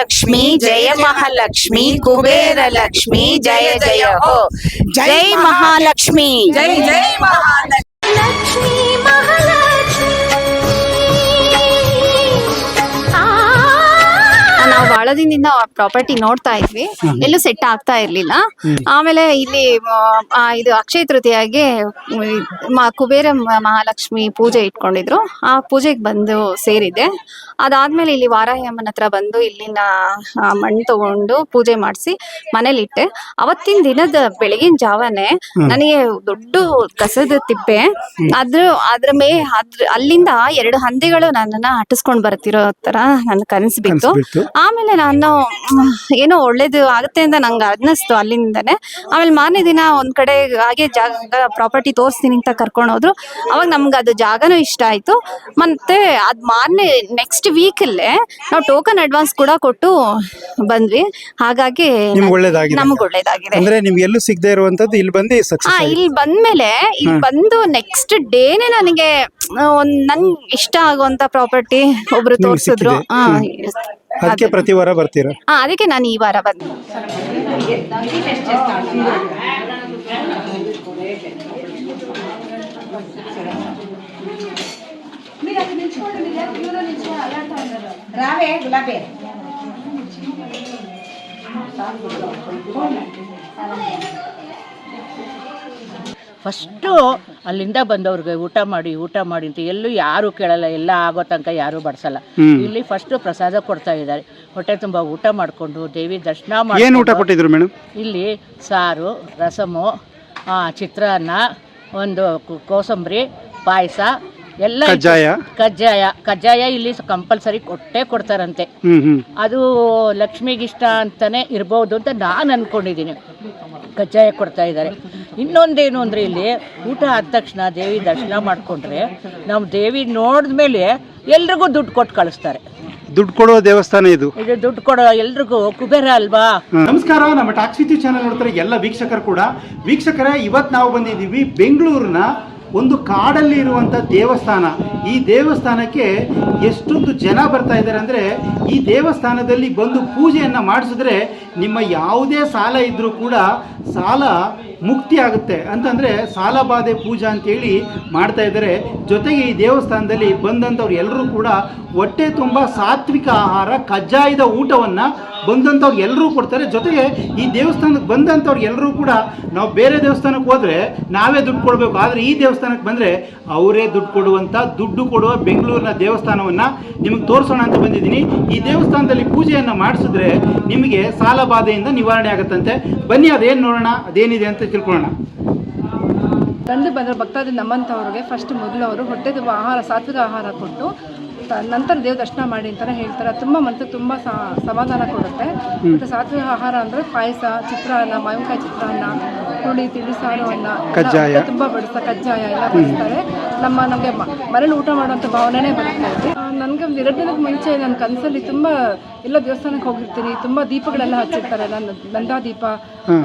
ಮಹಾಲಕ್ಷ್ಮಿ ಜಯ ಮಹಾಲಕ್ಷ್ಮಿ ಕುಬೇರ ಲಕ್ಷ್ಮಿ ಜಯ ಜಯ ಹೋ ಜೈ ಮಹಾಲಕ್ಷ್ಮಿ ಜೈ ಜೈ ಮಹಾಲಕ್ಷ್ಮಿ ಲಕ್ಷ್ಮೀ ಮಹಾಲಕ್ಷ್ಮಿ ಬಹಳ ದಿನದಿಂದ ಪ್ರಾಪರ್ಟಿ ನೋಡ್ತಾ ಇದ್ವಿ. ಎಲ್ಲೂ ಸೆಟ್ ಆಗ್ತಾ ಇರ್ಲಿಲ್ಲ. ಆಮೇಲೆ ಇಲ್ಲಿ ಆ, ಇದು ಅಕ್ಷಯ ತೃತೀಯಾಗೆ ಮ- ಕುಬೇರ ಮ- ಮಹಾಲಕ್ಷ್ಮಿ ಪೂಜೆ ಇಟ್ಕೊಂಡಿದ್ರು. ಆ ಪೂಜೆಗೆ ಬಂದು ಸೇರಿದೆ ಅದಾದ್ಮೇಲೆ ಇಲ್ಲಿ ವಾರಾಯಮ್ಮನ ಅಮ್ಮನ ಹತ್ರ ಬಂದು ಇಲ್ಲಿನ ಆ, ಮಣ್ಣು ತಗೊಂಡು ಪೂಜೆ ಮಾಡಿಸಿ ಮನೇಲಿ ಇಟ್ಟೆ. ಅವತ್ತಿನ ದಿನದ ಬೆಳಗಿನ ಜಾವನೆ ನನಗೆ ದೊಡ್ಡ ಕಸದ ತಿಪ್ಪೆ. ಅದ್ರ ಅದ್ರ ಮೇ ಅದ್ರ ಅಲ್ಲಿಂದ ಎರಡು ಹಂದಿಗಳು ನನ್ನನ್ನ ಹಟ್ಟಿಸ್ಕೊಂಡ್ ಬರ್ತಿರೋ ತರ ನನ್ ಕನಸು ಬಿತ್ತು. ಬಿತ್ತು. ಆಮೇಲೆ ನಾನು ಏನೋ ಒಳ್ಳೇದು ಆಗುತ್ತೆ ಅಂತ ನಂಗೆ ಅನ್ನಿಸ್ತು ಅಲ್ಲಿಂದನೇ. ಆಮೇಲೆ ಮಾರನೇ ದಿನ ಒಂದ್ ಕಡೆ ಹಾಗೆ ಜಾಗ ಪ್ರಾಪರ್ಟಿ ತೋರಿಸ್ತೀನಿ ಅಂತ ಕರ್ಕೊಂಡು ಹೋದ್ರು. ಅವಾಗ ನಮ್ಗೆ ಅದು ಜಾಗನೂ ಇಷ್ಟ ಆಯ್ತು. ಮತ್ತೆ ಅದ್ ಮಾರನೇ ನೆಕ್ಸ್ಟ್ ವೀಕಲ್ಲೇ ನಾವು ಟೋಕನ್ ಅಡ್ವಾನ್ಸ್ ಕೂಡ ಕೊಟ್ಟು ಬಂದ್ವಿ. ಹಾಗಾಗಿ ನಿಮ್ಗೆ ಒಳ್ಳೇದಾಗಿದೆ. ನಮ್ಗೆ ಒಳ್ಳೇದಾಗಿದೆ. ಅಂದ್ರೆ ನಿಮ್ಗೆ ಎಲ್ಲೂ ಸಿಗದೆ ಇರುವಂತದ್ದು ಇಲ್ಲಿ ಬಂದು ಹಾ ಇಲ್ಲಿ ಬಂದ್ಮೇಲೆ ಇಲ್ಲಿ ಬಂದು ನೆಕ್ಸ್ಟ್ ಡೇನೆ ನನಗೆ ಒಂದು ನಂಗೆ ಇಷ್ಟ ಆಗುವಂತ ಪ್ರಾಪರ್ಟಿ ಒಬ್ರು ತೋರಿಸಿದ್ರು? ಹಾ ಅದಕ್ಕೆ ಪ್ರತಿ ವಾರ ಬರ್ತೀರಾ? ಹಾ ಅದಕ್ಕೆ ನಾನು ಈ ವಾರ ಬಂದೆ ರಾವೆ ಗುಲಾಬಿ. ಫಸ್ಟು ಅಲ್ಲಿಂದ ಬಂದವ್ರಿಗೆ ಊಟ ಮಾಡಿ ಊಟ ಮಾಡಿ ಅಂತ ಎಲ್ಲೂ ಯಾರು ಕೇಳಲ್ಲ ಎಲ್ಲ ಆಗೋ ತನಕ ಯಾರು ಬಡಿಸಲ್ಲ. ಇಲ್ಲಿ ಫಸ್ಟು ಪ್ರಸಾದ ಕೊಡ್ತಾ ಇದ್ದಾರೆ. ಹೊಟ್ಟೆ ತುಂಬ ಊಟ ಮಾಡಿಕೊಂಡು ದೇವಿ ದರ್ಶನ ಏನ್ ಊಟ ಮಾಡಿ ಕೊಟ್ಟಿದ್ರು ಮೇಡಮ್ ಇಲ್ಲಿ ಸಾರು ರಸಮು ಚಿತ್ರಾನ್ನ ಒಂದು ಕೋಸಂಬರಿ ಪಾಯಸ ಎಲ್ಲ ಕಜ್ಜಾಯ? ಕಜ್ಜಾಯ. ಕಜ್ಜಾಯ ಇಲ್ಲಿ ಕಂಪಲ್ಸರಿ ಕೊಟ್ಟೆ ಕೊಡ್ತಾರಂತೆ. ಅದು ಲಕ್ಷ್ಮಿಗಿಷ್ಟ ಅಂತಾನೆ ಇರ್ಬೋದು ಅಂತ ನಾನು ಅನ್ಕೊಂಡಿದ್ದೀನಿ. ಕಜ್ಜಾಯ ಕೊಡ್ತಾ ಇದ್ದಾರೆ. ಇನ್ನೊಂದೇನು ಅಂದರೆ ಇಲ್ಲಿ ಊಟ ಆದ ತಕ್ಷಣ ದೇವಿ ದರ್ಶನ ಮಾಡಿಕೊಂಡ್ರೆ ನಾವು ದೇವಿ ನೋಡಿದ್ಮೇಲೆ ಎಲ್ರಿಗೂ ದುಡ್ಡು ಕೊಟ್ಟು ಕಳಿಸ್ತಾರೆ. ದುಡ್ಡು ಕೊಡುವ ದೇವಸ್ಥಾನ ಇದು? ಇದು ದುಡ್ಡು ಕೊಡೋ ಎಲ್ರಿಗೂ ಕುಬೇರ ಅಲ್ವಾ? ನಮಸ್ಕಾರ ನಮ್ಮ ಟಾಕ್ಸ್ ಚಾನಲ್ ನೋಡ್ತಾರೆ ಎಲ್ಲ ವೀಕ್ಷಕರು ಕೂಡ. ವೀಕ್ಷಕರೇ ಇವತ್ತು ನಾವು ಬಂದಿದ್ದೀವಿ ಬೆಂಗಳೂರಿನ ಒಂದು ಕಾಡಲ್ಲಿ ಇರುವಂಥ ದೇವಸ್ಥಾನ. ಈ ದೇವಸ್ಥಾನಕ್ಕೆ ಎಷ್ಟೊಂದು ಜನ ಬರ್ತಾ ಇದ್ದಾರೆ ಅಂದರೆ ಈ ದೇವಸ್ಥಾನದಲ್ಲಿ ಬಂದು ಪೂಜೆಯನ್ನು ಮಾಡಿಸಿದ್ರೆ ನಿಮ್ಮ ಯಾವುದೇ ಸಾಲ ಇದ್ದರೂ ಕೂಡ ಸಾಲ ಮುಕ್ತಿ ಆಗುತ್ತೆ. ಅಂತಂದರೆ ಸಾಲ ಬಾಧೆ ಪೂಜಾ ಅಂತೇಳಿ ಮಾಡ್ತಾ ಇದ್ದಾರೆ. ಜೊತೆಗೆ ಈ ದೇವಸ್ಥಾನದಲ್ಲಿ ಬಂದಂಥವ್ರು ಎಲ್ಲರೂ ಕೂಡ ಹೊಟ್ಟೆ ತುಂಬ ಸಾತ್ವಿಕ ಆಹಾರ, ಕಜ್ಜಾಯದ ಊಟವನ್ನು ಬಂದಂಥವ್ರು ಎಲ್ಲರೂ ಕೊಡ್ತಾರೆ. ಜೊತೆಗೆ ಈ ದೇವಸ್ಥಾನಕ್ಕೆ ಬಂದಂಥವ್ರು ಎಲ್ಲರೂ ಕೂಡ ನಾವು ಬೇರೆ ದೇವಸ್ಥಾನಕ್ಕೆ ಹೋದರೆ ನಾವೇ ದುಡ್ಡು ಕೊಡಬೇಕು. ಆದರೆ ಈ ದೇವಸ್ಥಾನಕ್ಕೆ ಬಂದರೆ ಅವರೇ ದುಡ್ಡು ಕೊಡುವಂಥ ದುಡ್ಡು ಕೊಡುವ ಬೆಂಗಳೂರಿನ ದೇವಸ್ಥಾನವನ್ನು ನಿಮಗೆ ತೋರಿಸೋಣ ಅಂತ ಬಂದಿದ್ದೀನಿ. ಈ ದೇವಸ್ಥಾನದಲ್ಲಿ ಪೂಜೆಯನ್ನು ಮಾಡಿಸಿದ್ರೆ ನಿಮಗೆ ಸಾಲ ಬಾಧೆಯಿಂದ ನಿವಾರಣೆ ಆಗುತ್ತಂತೆ. ಬನ್ನಿ, ಅದೇನು ನೋಡೋಣ, ಅದೇನಿದೆ ಅಂತ ತಿಳ್ಕೊಳ್ಳೋಣ. ಬಂದು ಬಂದರೆ ಭಕ್ತಾದಿ ನಮ್ಮಂಥವ್ರಿಗೆ ಫಸ್ಟ್ ಮೊದಲು ಅವರು ಹೊಟ್ಟೆ ತುಂಬ ಆಹಾರ, ಸಾತ್ವಿಕ ಆಹಾರ ಕೊಟ್ಟು ತ- ನಂತರ ದೇವ ದರ್ಶನ ಮಾಡಿ ಅಂತಲೇ ಹೇಳ್ತಾರೆ. ತುಂಬ ಮನಸ್ಸಿಗೆ ತುಂಬ ಸಮಾಧಾನ ಕೊಡುತ್ತೆ. ಮತ್ತು ಸಾತ್ವಿಕ ಆಹಾರ ಅಂದರೆ ಪಾಯಸ ಚಿತ್ರಾನ್ನ ಮಾವಿನಕಾಯಿ ಚಿತ್ರಾನ್ನ ಹುಳಿ ತಿಳಿಸಾರು ಅನ್ನ ಕಜ್ಜಾಯ. ತುಂಬ ಬಡಿಸ್ತಾ ಕಜ್ಜಾಯ ಎಲ್ಲ ಬಡಿಸ್ತಾರೆ. ನಮ್ಮ ನಮಗೆ ಮನೇಲಿ ಊಟ ಮಾಡುವಂತ ಭಾವನೆನೇ ಬರುತ್ತೆ ನನಗೆ ಒಂದು ಎರಡು ದಿನಕ್ಕೆ ಮುಂಚೆ ನನ್ನ ಕನಸಲ್ಲಿ ತುಂಬ ಎಲ್ಲ ದೇವಸ್ಥಾನಕ್ಕೆ ಹೋಗಿರ್ತೀನಿ. ತುಂಬ ದೀಪಗಳೆಲ್ಲ ಹಚ್ಚಿರ್ತಾರೆ. ನನ್ನ ನಂದಾ ದೀಪ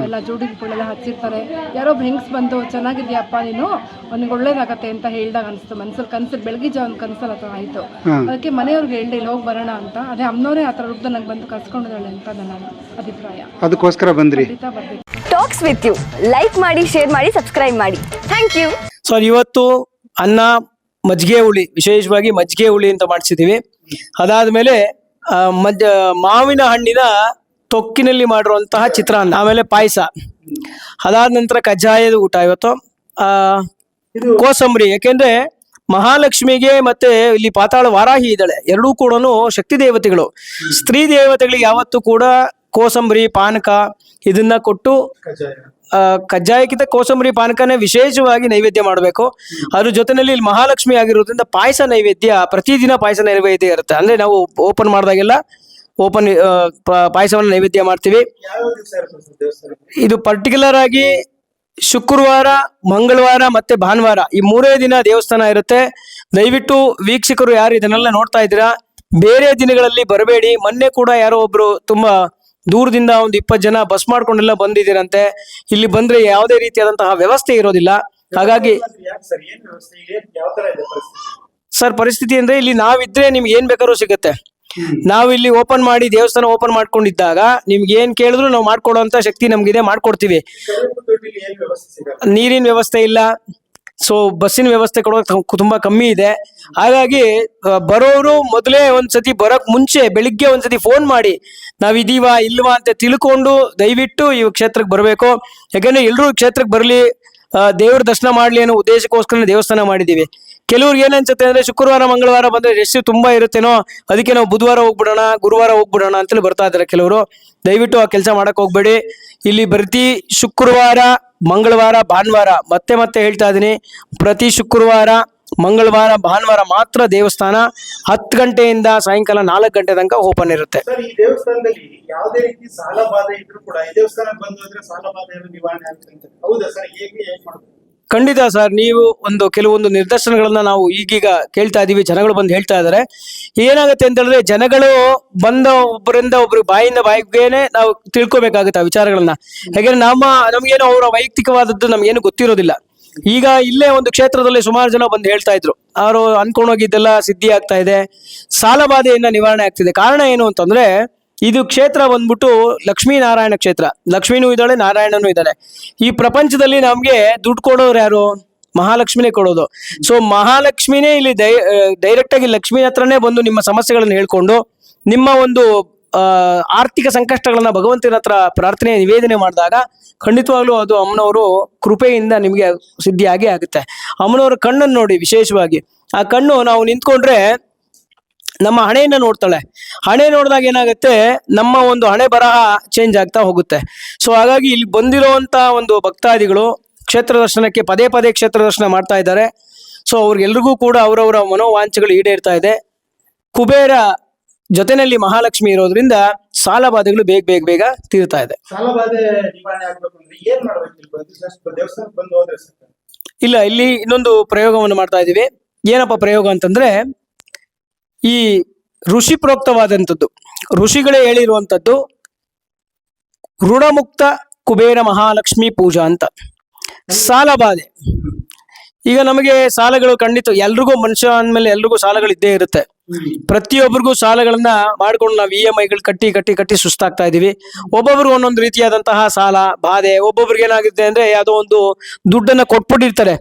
ಎಲ್ಲ ಜೋಡಿ ದೀಪಗಳೆಲ್ಲ ಹಚ್ಚಿರ್ತಾರೆ. ಯಾರೋ ಒಬ್ಬ ಹೆಂಗ್ಸ್ ಬಂದು ಚೆನ್ನಾಗಿದ್ಯಪ್ಪ ನೀನು? ಅವ್ನಿಗೆ ಒಳ್ಳೇದಾಗತ್ತೆ ಅಂತ ಹೇಳಿದಾಗ ಅನಿಸ್ತು. ಮನ್ಸಲ್ಲಿ ಕನ್ಸಲ್ಲಿ ಬೆಳಗ್ಗೆ ಜಾವ ಒಂದು ಕನ್ಸಲ್ಲಿ ಅಥವಾ ಆಯಿತು. ಅದಕ್ಕೆ ಮನೆಯವ್ರಿಗೆ ಹೇಳ್ದೆ ಇಲ್ಲಿ ಹೋಗಿ ಬರೋಣ ಅಂತ. ಅದೇ ಅಮ್ಮನವರೇ ಆ ಥರ ರುಬ್ಬ ನಂಗೆ ಬಂದು ಕರ್ಸ್ಕೊಂಡಿದ್ದಾಳೆ ಅಂತ ನನ್ನ ಅಭಿಪ್ರಾಯ. ಅದಕ್ಕೋಸ್ಕರ ಬಂದ್ರಿ. ಟಾಕ್ಸ್ ವಿತ್ ಯು ಲೈಕ್ ಮಾಡಿ ಶೇರ್ ಮಾಡಿ ಸಬ್ಸ್ಕ್ರೈಬ್ ಮಾಡಿ. ಥ್ಯಾಂಕ್ ಯು ಸರ್ ಇವತ್ತು ಅನ್ನ ಮಜ್ಜಿಗೆ ಹುಳಿ ವಿಶೇಷವಾಗಿ ಮಜ್ಜಿಗೆ ಹುಳಿ ಅಂತ ಮಾಡಿಸಿದ್ದೀವಿ ಅದಾದ್ಮೇಲೆ ಆ, ಮಜ್ಜ ಮಾವಿನ ಹಣ್ಣಿನ ತೊಕ್ಕಿನಲ್ಲಿ ಮಾಡಿರುವಂತಹ ಚಿತ್ರಾನ್ನ ಆಮೇಲೆ ಪಾಯಸ. ಅದಾದ ನಂತರ ಕಜ್ಜಾಯದ ಊಟ ಇವತ್ತು. ಆ ಕೋಸಂಬರಿ ಯಾಕೆಂದ್ರೆ ಮಹಾಲಕ್ಷ್ಮಿಗೆ ಮತ್ತೆ ಇಲ್ಲಿ ಪಾತಾಳ ವಾರಾಹಿ ಇದ್ದಾಳೆ. ಎರಡೂ ಕೂಡ ಶಕ್ತಿ ದೇವತೆಗಳು. ಸ್ತ್ರೀ ದೇವತೆಗಳಿಗೆ ಯಾವತ್ತೂ ಕೂಡ ಕೋಸಂಬರಿ ಪಾನಕ ಇದನ್ನ ಕೊಟ್ಟು ಕಜ್ಜಾಯಕ್ಕಿಂತ ಕೋಸಂಬರಿ ಪಾನಕನ ವಿಶೇಷವಾಗಿ ನೈವೇದ್ಯ ಮಾಡಬೇಕು. ಅದ್ರ ಜೊತೆಯಲ್ಲಿ ಇಲ್ಲಿ ಮಹಾಲಕ್ಷ್ಮಿ ಆಗಿರೋದ್ರಿಂದ ಪಾಯಸ ನೈವೇದ್ಯ, ಪ್ರತಿದಿನ ಪಾಯಸ ನೈವೇದ್ಯ ಇರುತ್ತೆ. ಅಂದ್ರೆ ನಾವು ಓಪನ್ ಮಾಡಿದಾಗೆಲ್ಲ ಓಪನ್ ಪಾಯಸವನ್ನು ನೈವೇದ್ಯ ಮಾಡ್ತೀವಿ. ಇದು ಪರ್ಟಿಕ್ಯುಲರ್ ಆಗಿ ಶುಕ್ರವಾರ, ಮಂಗಳವಾರ ಮತ್ತೆ ಭಾನುವಾರ ಈ ಮೂರೇ ದಿನ ದೇವಸ್ಥಾನ ಇರುತ್ತೆ. ದಯವಿಟ್ಟು ವೀಕ್ಷಕರು ಯಾರು ಇದನ್ನೆಲ್ಲ ನೋಡ್ತಾ ಇದ್ದೀರಾ? ಬೇರೆ ದಿನಗಳಲ್ಲಿ ಬರಬೇಡಿ. ಮೊನ್ನೆ ಕೂಡ ಯಾರೋ ಒಬ್ರು ತುಂಬಾ ದೂರದಿಂದ ಒಂದು ಇಪ್ಪತ್ತು ಜನ ಬಸ್ ಮಾಡ್ಕೊಂಡೆಲ್ಲ ಬಂದಿದ್ದೀರಂತೆ. ಇಲ್ಲಿ ಬಂದ್ರೆ ಯಾವುದೇ ರೀತಿಯಾದಂತಹ ವ್ಯವಸ್ಥೆ ಇರೋದಿಲ್ಲ. ಹಾಗಾಗಿ ಸರ್, ಪರಿಸ್ಥಿತಿ ಅಂದ್ರೆ ಇಲ್ಲಿ ನಾವಿದ್ರೆ ನಿಮ್ಗೆ ಏನ್ ಬೇಕಾದ್ರೂ ಸಿಗುತ್ತೆ. ನಾವು ಇಲ್ಲಿ ಓಪನ್ ಮಾಡಿ ದೇವಸ್ಥಾನ ಓಪನ್ ಮಾಡ್ಕೊಂಡಿದ್ದಾಗ ನಿಮ್ಗೆ ಏನ್ ಕೇಳಿದ್ರು ನಾವು ಮಾಡ್ಕೊಡುವಂತ ಶಕ್ತಿ ನಮ್ಗಿದೆ, ಮಾಡ್ಕೊಡ್ತೀವಿ. ನೀರಿನ ವ್ಯವಸ್ಥೆ ಇಲ್ಲ. ಸೊ ಬಸ್ಸಿನ ವ್ಯವಸ್ಥೆ ಕೊಡೋಕೆ ತ- ತುಂಬಾ ಕಮ್ಮಿ ಇದೆ. ಹಾಗಾಗಿ ಬರೋರು ಮೊದಲೇ ಒಂದ್ಸತಿ ಬರೋಕ್ ಮುಂಚೆ ಬೆಳಿಗ್ಗೆ ಒಂದ್ಸತಿ ಫೋನ್ ಮಾಡಿ. ನಾವ್ ಇದೀವಾ, ಇಲ್ವಾ ಅಂತ ತಿಳ್ಕೊಂಡು ದಯವಿಟ್ಟು ಈ ಕ್ಷೇತ್ರಕ್ಕೆ ಬರಬೇಕು. ಯಾಕಂದ್ರೆ ಎಲ್ಲರೂ ಕ್ಷೇತ್ರಕ್ಕೆ ಬರಲಿ ದೇವ್ರ ದರ್ಶನ ಮಾಡ್ಲಿ ಅನ್ನೋ ಉದ್ದೇಶಕ್ಕೋಸ್ಕರ ದೇವಸ್ಥಾನ ಮಾಡಿದೀವಿ. ಕೆಲವ್ರಿಗೆ ಏನ್ ಅಂದ್ರೆ ಶುಕ್ರವಾರ, ಮಂಗಳವಾರ ಬಂದ್ರೆ ರಶ್ ತುಂಬಾ ಇರುತ್ತೇನೋ, ಅದಕ್ಕೆ ನಾವು ಬುಧವಾರ ಹೋಗ್ಬಿಡೋಣ, ಗುರುವಾರ ಹೋಗ್ಬಿಡೋಣ ಅಂತೇಳಿ ಬರ್ತಾ ಇದಾರೆ ಕೆಲವರು. ದಯವಿಟ್ಟು ಆ ಕೆಲಸ ಮಾಡಕ್ ಹೋಗ್ಬೇಡಿ. ಇಲ್ಲಿ ಬರ್ತಿ ಶುಕ್ರವಾರ ಮಂಗಳವಾರ ಭಾನುವಾರ ಮತ್ತೆ ಮತ್ತೆ ಹೇಳ್ತಾ ಇದ್ದೀನಿ. ಪ್ರತಿ ಶುಕ್ರವಾರ ಮಂಗಳವಾರ ಭಾನುವಾರ ಮಾತ್ರ ದೇವಸ್ಥಾನ ಹತ್ತು ಗಂಟೆಯಿಂದ ಸಾಯಂಕಾಲ ನಾಲ್ಕು ಗಂಟೆ ತನಕ ಓಪನ್ ಇರುತ್ತೆ. ಖಂಡಿತ ಸರ್ ನೀವು ಒಂದು ಕೆಲವೊಂದು ನಿದರ್ಶನಗಳನ್ನ ನಾವು ಈಗೀಗ ಕೇಳ್ತಾ ಇದೀವಿ ಜನಗಳು ಬಂದು ಹೇಳ್ತಾ ಇದಾರೆ ಏನಾಗುತ್ತೆ ಅಂತ ಹೇಳಿದ್ರೆ ಜನಗಳು ಬಂದ ಒಬ್ಬರಿಂದ ಒಬ್ರು ಬಾಯಿಂದ ಬಾಯಿಗೇನೆ ನಾವು ತಿಳ್ಕೊಬೇಕಾಗುತ್ತೆ ಆ ವಿಚಾರಗಳನ್ನ. ಯಾಕಂದ್ರೆ ನಮ್ಮ, ನಮ್ಗೇನು ಅವರ ವೈಯಕ್ತಿಕವಾದದ್ದು ನಮ್ಗೇನು ಗೊತ್ತಿರೋದಿಲ್ಲ. ಈಗ ಇಲ್ಲೇ ಒಂದು ಕ್ಷೇತ್ರದಲ್ಲಿ ಸುಮಾರು ಜನ ಬಂದು ಹೇಳ್ತಾ ಇದ್ರು. ಅವರು ಅನ್ಕೊಂಡೋಗಿದ್ದೆಲ್ಲ ಸಿದ್ಧಿ ಆಗ್ತಾ ಇದೆ. ಸಾಲ ಬಾಧೆಯಿಂದ ನಿವಾರಣೆ ಆಗ್ತಿದೆ. ಕಾರಣ ಏನು ಅಂತಂದ್ರೆ ಇದು ಕ್ಷೇತ್ರ ಬಂದ್ಬಿಟ್ಟು ಲಕ್ಷ್ಮೀನಾರಾಯಣ ಕ್ಷೇತ್ರ. ಲಕ್ಷ್ಮೀನೂ ಇದ್ದಾಳೆ, ನಾರಾಯಣನೂ ಇದ್ದಾಳೆ. ಈ ಪ್ರಪಂಚದಲ್ಲಿ ನಮ್ಗೆ ದುಡ್ಡು ಕೊಡೋರು ಯಾರು? ಮಹಾಲಕ್ಷ್ಮಿನೇ ಕೊಡೋದು. ಸೊ ಮಹಾಲಕ್ಷ್ಮಿನೇ ಇಲ್ಲಿ ಡೈ ಡೈರೆಕ್ಟ್ ಆಗಿ ಲಕ್ಷ್ಮಿ ಹತ್ರನೇ ಬಂದು ನಿಮ್ಮ ಸಮಸ್ಯೆಗಳನ್ನು ಹೇಳ್ಕೊಂಡು, ನಿಮ್ಮ ಒಂದು ಆರ್ಥಿಕ ಸಂಕಷ್ಟಗಳನ್ನ ಭಗವಂತನ ಹತ್ರ ಪ್ರಾರ್ಥನೆ, ನಿವೇದನೆ ಮಾಡಿದಾಗ ಖಂಡಿತವಾಗ್ಲೂ ಅದು ಅಮ್ಮನವರು ಕೃಪೆಯಿಂದ ನಿಮಗೆ ಸಿದ್ಧಿಯಾಗಿ ಆಗುತ್ತೆ. ಅಮ್ಮನವರ ಕಣ್ಣನ್ನು ನೋಡಿ ವಿಶೇಷವಾಗಿ. ಆ ಕಣ್ಣು ನಾವು ನಿಂತ್ಕೊಂಡ್ರೆ ನಮ್ಮ ಹಣೆಯನ್ನ ನೋಡ್ತಾಳೆ. ಹಣೆ ನೋಡಿದಾಗ ಏನಾಗುತ್ತೆ, ನಮ್ಮ ಒಂದು ಹಣೆ ಬರಹ ಚೇಂಜ್ ಆಗ್ತಾ ಹೋಗುತ್ತೆ. ಸೊ ಹಾಗಾಗಿ ಇಲ್ಲಿ ಬಂದಿರುವಂತಹ ಒಂದು ಭಕ್ತಾದಿಗಳು ಕ್ಷೇತ್ರ ದರ್ಶನಕ್ಕೆ ಪದೇ ಪದೇ ಕ್ಷೇತ್ರ ದರ್ಶನ ಮಾಡ್ತಾ ಇದ್ದಾರೆ. ಸೊ ಅವ್ರಿಗೆಲ್ರಿಗೂ ಕೂಡ ಅವರವರ ಮನೋವಾಂಛೆಗಳು ಈಡೇರ್ತಾ ಇದೆ. ಕುಬೇರ ಜೊತೆನಲ್ಲಿ ಮಹಾಲಕ್ಷ್ಮಿ ಇರೋದ್ರಿಂದ ಸಾಲಬಾಧೆಗಳು ಬೇಗ ಬೇಗ ಬೇಗ ತೀರ್ತಾ ಇದೆ. ಇಲ್ಲ ಇಲ್ಲಿ ಇನ್ನೊಂದು ಪ್ರಯೋಗವನ್ನು ಮಾಡ್ತಾ ಇದ್ದೀವಿ. ಏನಪ್ಪ ಪ್ರಯೋಗ ಅಂತಂದ್ರೆ ಈ ಋಷಿ ಪ್ರೋಕ್ತವಾದಂಥದ್ದು ಋಷಿಗಳೇ ಹೇಳಿರುವಂಥದ್ದು ಋಣಮುಕ್ತ ಕುಬೇರ ಮಹಾಲಕ್ಷ್ಮಿ ಪೂಜಾ ಅಂತ. ಸಾಲ ಬಾಧೆ. ಈಗ ನಮಗೆ ಸಾಲಗಳು ಖಂಡಿತ ಎಲ್ರಿಗೂ ಮನುಷ್ಯ ಅಂದ್ಮೇಲೆ ಎಲ್ರಿಗೂ ಸಾಲಗಳು ಇದ್ದೇ ಇರುತ್ತೆ. ಪ್ರತಿಯೊಬ್ಬರಿಗೂ ಸಾಲಗಳನ್ನ ಮಾಡ್ಕೊಂಡು ನಾವು ಇ ಎಂ ಐಗಳು ಕಟ್ಟಿ ಕಟ್ಟಿ ಕಟ್ಟಿ ಸುಸ್ತಾಗ್ತಾ ಇದೀವಿ. ಒಬ್ಬೊಬ್ರು ಒಂದೊಂದು ರೀತಿಯಾದಂತಹ ಸಾಲ, ಬಾಧೆ, ಒಬ್ಬೊಬ್ರಿಗೆ ಏನಾಗುತ್ತೆ ಅಂದ್ರೆ ಯಾವುದೋ ಒಂದು ದುಡ್ಡನ್ನ ಕೊಟ್ಬಿಟ್ಟಿರ್ತಾರೆ.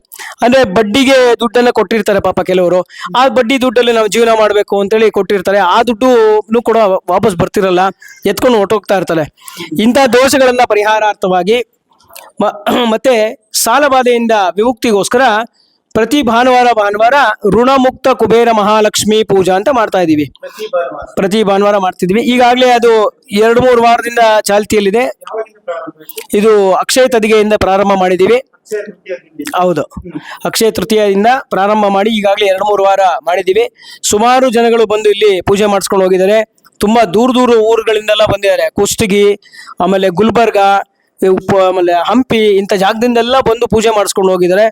ಅಂದ್ರೆ ಬಡ್ಡಿಗೆ ದುಡ್ಡನ್ನ ಕೊಟ್ಟಿರ್ತಾರೆ ಪಾಪ ಕೆಲವರು. ಆ ಬಡ್ಡಿ ದುಡ್ಡಲ್ಲಿ ನಾವು ಜೀವನ ಮಾಡಬೇಕು ಅಂತೇಳಿ ಕೊಟ್ಟಿರ್ತಾರೆ. ಆ ದುಡ್ಡು ಕೂಡ ವಾಪಸ್ ಬರ್ತಿರಲ್ಲ. ಎತ್ಕೊಂಡು ಹೊಟ್ಟೋಗ್ತಾ ಇರ್ತಾರೆ. ಇಂಥ ದೋಷಗಳನ್ನ ಪರಿಹಾರಾರ್ಥವಾಗಿ ಮತ್ತೆ ಸಾಲ ಬಾಧೆಯಿಂದ ವಿಮುಕ್ತಿಗೋಸ್ಕರ ಪ್ರತಿ ಭಾನುವಾರ ಭಾನುವಾರ ಋಣಮುಕ್ತ ಕುಬೇರ ಮಹಾಲಕ್ಷ್ಮಿ ಪೂಜಾ ಅಂತ ಮಾಡ್ತಾ ಇದ್ದೀವಿ. ಪ್ರತಿ ಭಾನುವಾರ ಮಾಡ್ತಿದ್ವಿ ಈಗಾಗಲೇ ಅದು ಎರಡು ಮೂರು ವಾರದಿಂದ ಚಾಲ್ತಿಯಲ್ಲಿದೆ? ಇದು ಅಕ್ಷಯ ತದಿಗೆಯಿಂದ ಪ್ರಾರಂಭ ದಿನ. ಹೌದು. ಅಕ್ಷಯ ತೃತೀಯದಿಂದ ಪ್ರಾರಂಭ ಮಾಡಿ ಈಗಾಗಲೇ ಎರಡು ಮೂರು ವಾರ ಮಾಡಿದ್ದೀವಿ. ಸುಮಾರು ಜನಗಳು ಬಂದು ಇಲ್ಲಿ ಪೂಜೆ ಮಾಡಿಸ್ಕೊಂಡು ಹೋಗಿದ್ದಾರೆ. ತುಂಬಾ ದೂರ ದೂರ ಊರುಗಳಿಂದೆಲ್ಲ ಬಂದಿದ್ದಾರೆ. ಕುಷ್ಟಗಿ ಆಮೇಲೆ ಗುಲ್ಬರ್ಗ ಈ ಉಪ- ಆಮೇಲೆ ಹಂಪಿ, ಇಂಥ ಜಾಗದಿಂದೆಲ್ಲ ಬಂದು ಪೂಜೆ ಮಾಡಿಸ್ಕೊಂಡು ಹೋಗಿದ್ದಾರೆ.